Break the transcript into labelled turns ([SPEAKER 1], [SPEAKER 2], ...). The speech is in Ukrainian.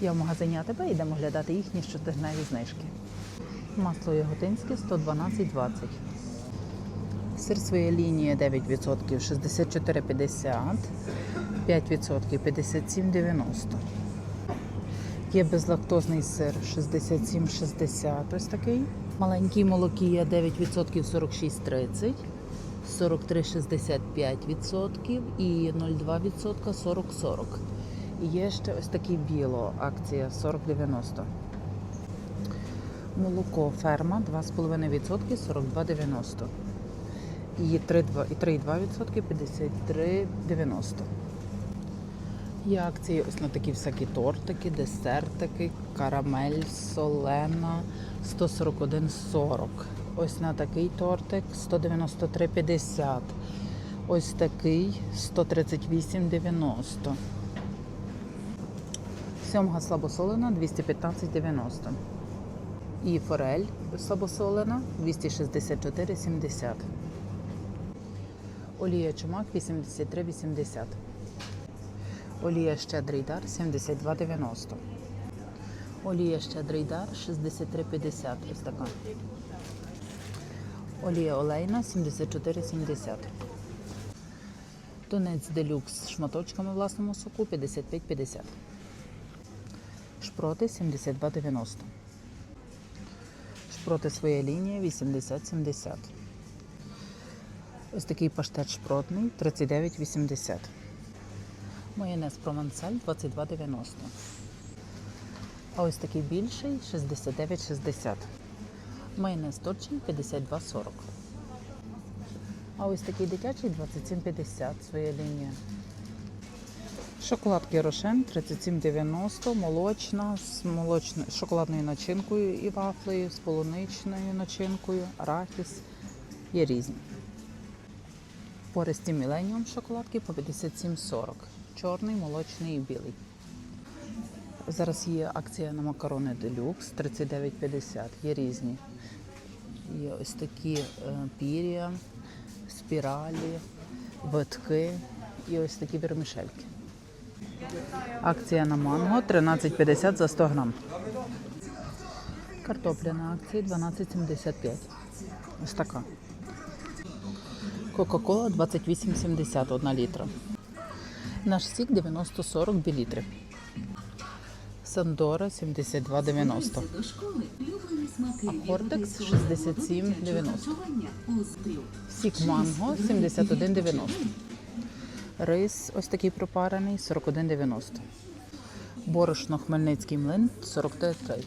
[SPEAKER 1] Я в магазині АТБ йдемо глядати їхні щотижневі знижки. Масло яготинське 112,20. Сир своєї лінії 9% 64,50, 5% 57,90. Є безлактозний сир 67,60. Ось такий. Маленький молокія 9% 46,30. 43,65% і 0,2% 40,40. І є ще ось такий біло акція 40,90. Молоко ферма 2,5% 42,90. І 3,2% і 3,2% 53,90. Є акції ось на такі всякі тортики, десертики, карамель, солена 141,40. Ось на такий тортик 193,50. Ось такий 138,90. Сьомга слабосолена 215,90. І форель слабосолена 264,70. Олія чумак 83,80. Олія щедрий дар 72,90. Олія щедрий дар 63,50. Ось така. Олія олейна 74,70. Тунець делюкс з шматочками в власному соку 55,50. Шпроти 72,90. Шпроти своя лінія 80,70. Ось такий паштет шпротний 39,80. Майонез провансаль 22,90. А ось такий більший 69,60. Майонез торчин 52,40. А ось такий дитячий 27,50 своя лінія. Шоколадки Рошен 37,90, молочна з молочною шоколадною начинкою і вафлею, з полуничною начинкою, арахіс. Є різні. Пористі Міленіум шоколадки по 57,40. Чорний, молочний і білий. Зараз є акція на макарони делюкс 39,50. Є різні. Є ось такі е, пір'я, спіралі, витки і ось такі вермішельки. Акція на манго 13,50 за 100 грам. Картопля на акції 12,75. Ось така. Кока-кола 28,70 1 літра. Наш сік 90-40 білітри. Сандора 72,90.
[SPEAKER 2] до школи улюблені смаки
[SPEAKER 1] А Кортекс 67,90. Сік манго 71,90. Рис ось такий пропарений 41,90. Борошно Хмельницький млин 43,30.